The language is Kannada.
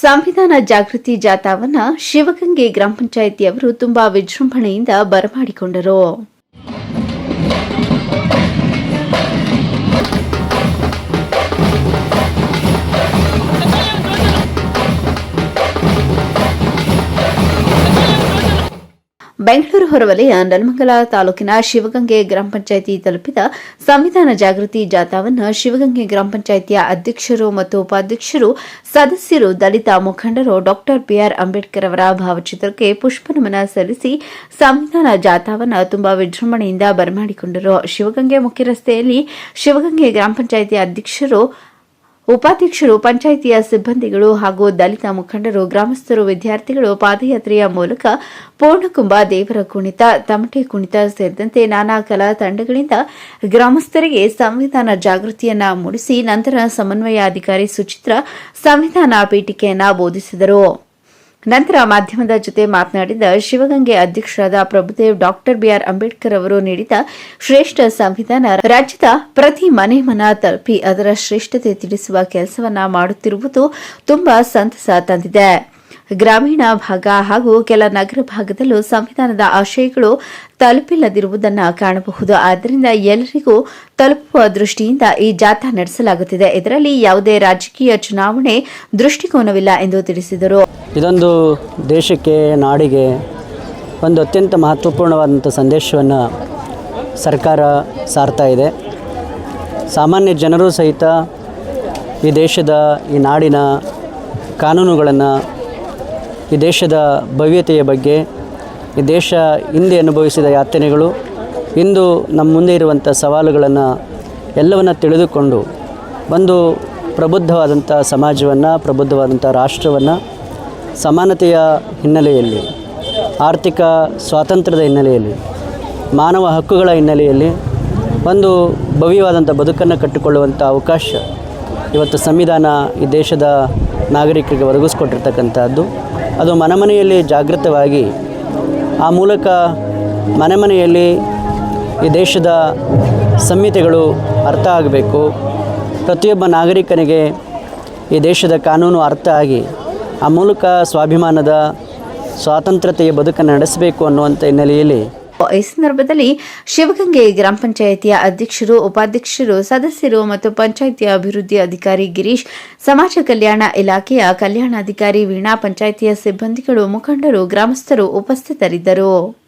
ಸಂವಿಧಾನ ಜಾಗೃತಿ ಜಾಥಾವನ್ನ ಶಿವಗಂಗೆ ಗ್ರಾಮ ಪಂಚಾಯಿತಿಯವರು ತುಂಬಾ ವಿಜೃಂಭಣೆಯಿಂದ ಬರಮಾಡಿಕೊಂಡರು. ಬೆಂಗಳೂರು ಹೊರವಲಯ ನಲ್ಮಂಗಲ ತಾಲೂಕಿನ ಶಿವಗಂಗೆ ಗ್ರಾಮ ಪಂಚಾಯಿತಿ ತಲುಪಿದ ಸಂವಿಧಾನ ಜಾಗೃತಿ ಜಾಥಾವನ್ನು ಶಿವಗಂಗೆ ಗ್ರಾಮ ಪಂಚಾಯಿತಿಯ ಅಧ್ಯಕ್ಷರು ಮತ್ತು ಉಪಾಧ್ಯಕ್ಷರು, ಸದಸ್ಯರು, ದಲಿತ ಮುಖಂಡರು ಡಾಕ್ಟರ್ ಬಿಆರ್ ಅಂಬೇಡ್ಕರ್ ಅವರ ಭಾವಚಿತ್ರಕ್ಕೆ ಪುಷ್ಪನಮನ ಸಲ್ಲಿಸಿ ಸಂವಿಧಾನ ಜಾಥಾವನ್ನು ತುಂಬಾ ವಿಜೃಂಭಣೆಯಿಂದ ಬರಮಾಡಿಕೊಂಡರು. ಶಿವಗಂಗೆ ಮುಖ್ಯ ರಸ್ತೆಯಲ್ಲಿ ಶಿವಗಂಗೆ ಗ್ರಾಮ ಪಂಚಾಯಿತಿ ಅಧ್ಯಕ್ಷರು ಉಪಾಧ್ಯಕ್ಷರು, ಪಂಚಾಯಿತಿಯ ಸಿಬ್ಬಂದಿಗಳು ಹಾಗೂ ದಲಿತ ಮುಖಂಡರು, ಗ್ರಾಮಸ್ಥರು, ವಿದ್ಯಾರ್ಥಿಗಳು ಪಾದಯಾತ್ರೆಯ ಮೂಲಕ ಪೂರ್ಣಕುಂಭ, ದೇವರ ಕುಣಿತ, ತಮಟೆ ಕುಣಿತ ಸೇರಿದಂತೆ ನಾನಾ ಕಲಾ ತಂಡಗಳಿಂದ ಗ್ರಾಮಸ್ಥರಿಗೆ ಸಂವಿಧಾನ ಜಾಗೃತಿಯನ್ನ ಮೂಡಿಸಿ, ನಂತರ ಸಮನ್ವಯಾಧಿಕಾರಿ ಸುಚಿತ್ರ ಸಂವಿಧಾನ ಪೀಠಿಕೆಯನ್ನ ಬೋಧಿಸಿದರು. ನಂತರ ಮಾಧ್ಯಮದ ಜೊತೆ ಮಾತನಾಡಿದ ಶಿವಗಂಗೆ ಅಧ್ಯಕ್ಷರಾದ ಪ್ರಭುದೇವ್ ಡಾಕ್ಟರ್ ಬಿಆರ್ ಅಂಬೇಡ್ಕರ್ ಅವರು ನೀಡಿದ ಶ್ರೇಷ್ಠ ಸಂವಿಧಾನ, ರಾಜ್ಯದ ಪ್ರತಿ ಮನೆ ಮನ ತಲುಪಿ ಅದರ ಶ್ರೇಷ್ಠತೆ ತಿಳಿಸುವ ಕೆಲಸವನ್ನ ಮಾಡುತ್ತಿರುವುದು ತುಂಬಾ ಸಂತಸ ತಂದಿದೆ. ಗ್ರಾಮೀಣ ಭಾಗ ಹಾಗೂ ಕೆಲ ನಗರ ಭಾಗದಲ್ಲೂ ಸಂವಿಧಾನದ ಆಶಯಗಳು ತಲುಪಿಲ್ಲದಿರುವುದನ್ನು ಕಾಣಬಹುದು. ಆದ್ದರಿಂದ ಎಲ್ಲರಿಗೂ ತಲುಪುವ ದೃಷ್ಟಿಯಿಂದ ಈ ಜಾಥಾ ನಡೆಸಲಾಗುತ್ತಿದೆ. ಇದರಲ್ಲಿ ಯಾವುದೇ ರಾಜಕೀಯ ಚುನಾವಣೆ ದೃಷ್ಟಿಕೋನವಿಲ್ಲ ಎಂದು ತಿಳಿಸಿದರು. ಇದೊಂದು ದೇಶಕ್ಕೆ, ನಾಡಿಗೆ ಒಂದು ಅತ್ಯಂತ ಮಹತ್ವಪೂರ್ಣವಾದಂಥ ಸಂದೇಶವನ್ನು ಸರ್ಕಾರ ಸಾರ್ತಾ ಇದೆ. ಸಾಮಾನ್ಯ ಜನರು ಸಹಿತ ಈ ದೇಶದ, ಈ ನಾಡಿನ ಕಾನೂನುಗಳನ್ನು ಈ ದೇಶದ ಭವ್ಯತೆಯ ಬಗ್ಗೆ, ಈ ದೇಶ ಹಿಂದೆ ಅನುಭವಿಸಿದ ಯಾತನೆಗಳು, ಇಂದು ನಮ್ಮ ಮುಂದೆ ಇರುವಂಥ ಸವಾಲುಗಳನ್ನು ಎಲ್ಲವನ್ನು ತಿಳಿದುಕೊಂಡು ಒಂದು ಪ್ರಬುದ್ಧವಾದಂಥ ಸಮಾಜವನ್ನು, ಪ್ರಬುದ್ಧವಾದಂಥ ರಾಷ್ಟ್ರವನ್ನು ಸಮಾನತೆಯ ಹಿನ್ನೆಲೆಯಲ್ಲಿ, ಆರ್ಥಿಕ ಸ್ವಾತಂತ್ರ್ಯದ ಹಿನ್ನೆಲೆಯಲ್ಲಿ, ಮಾನವ ಹಕ್ಕುಗಳ ಹಿನ್ನೆಲೆಯಲ್ಲಿ ಒಂದು ಭವ್ಯವಾದಂಥ ಬದುಕನ್ನು ಕಟ್ಟಿಕೊಳ್ಳುವಂಥ ಅವಕಾಶ ಇವತ್ತು ಸಂವಿಧಾನ ಈ ದೇಶದ ನಾಗರಿಕರಿಗೆ ಒದಗಿಸ್ಕೊಟ್ಟಿರ್ತಕ್ಕಂಥದ್ದು. ಅದು ಮನೆ ಮನೆಯಲ್ಲಿ ಜಾಗೃತವಾಗಿ ಆ ಮೂಲಕ ಮನೆ ಮನೆಯಲ್ಲಿ ಈ ದೇಶದ ಸಂಹಿತೆಗಳು ಅರ್ಥ ಆಗಬೇಕು. ಪ್ರತಿಯೊಬ್ಬ ನಾಗರಿಕನಿಗೆ ಈ ದೇಶದ ಕಾನೂನು ಅರ್ಥ ಆಗಿ ಆ ಮೂಲಕ ಸ್ವಾಭಿಮಾನದ ಸ್ವಾತಂತ್ರ್ಯತೆಯ ಬದುಕನ್ನು ನಡೆಸಬೇಕು ಅನ್ನುವಂಥ ಹಿನ್ನೆಲೆಯಲ್ಲಿ ಈ ಸಂದರ್ಭದಲ್ಲಿ ಶಿವಗಂಗೆ ಗ್ರಾಮ ಪಂಚಾಯಿತಿಯ ಅಧ್ಯಕ್ಷರು, ಉಪಾಧ್ಯಕ್ಷರು, ಸದಸ್ಯರು ಮತ್ತು ಪಂಚಾಯಿತಿಯ ಅಭಿವೃದ್ಧಿ ಅಧಿಕಾರಿ ಗಿರೀಶ್, ಸಮಾಜ ಕಲ್ಯಾಣ ಇಲಾಖೆಯ ಕಲ್ಯಾಣಾಧಿಕಾರಿ ವೀಣಾ, ಪಂಚಾಯಿತಿಯ ಸಿಬ್ಬಂದಿಗಳು, ಮುಖಂಡರು, ಗ್ರಾಮಸ್ಥರು ಉಪಸ್ಥಿತರಿದ್ದರು.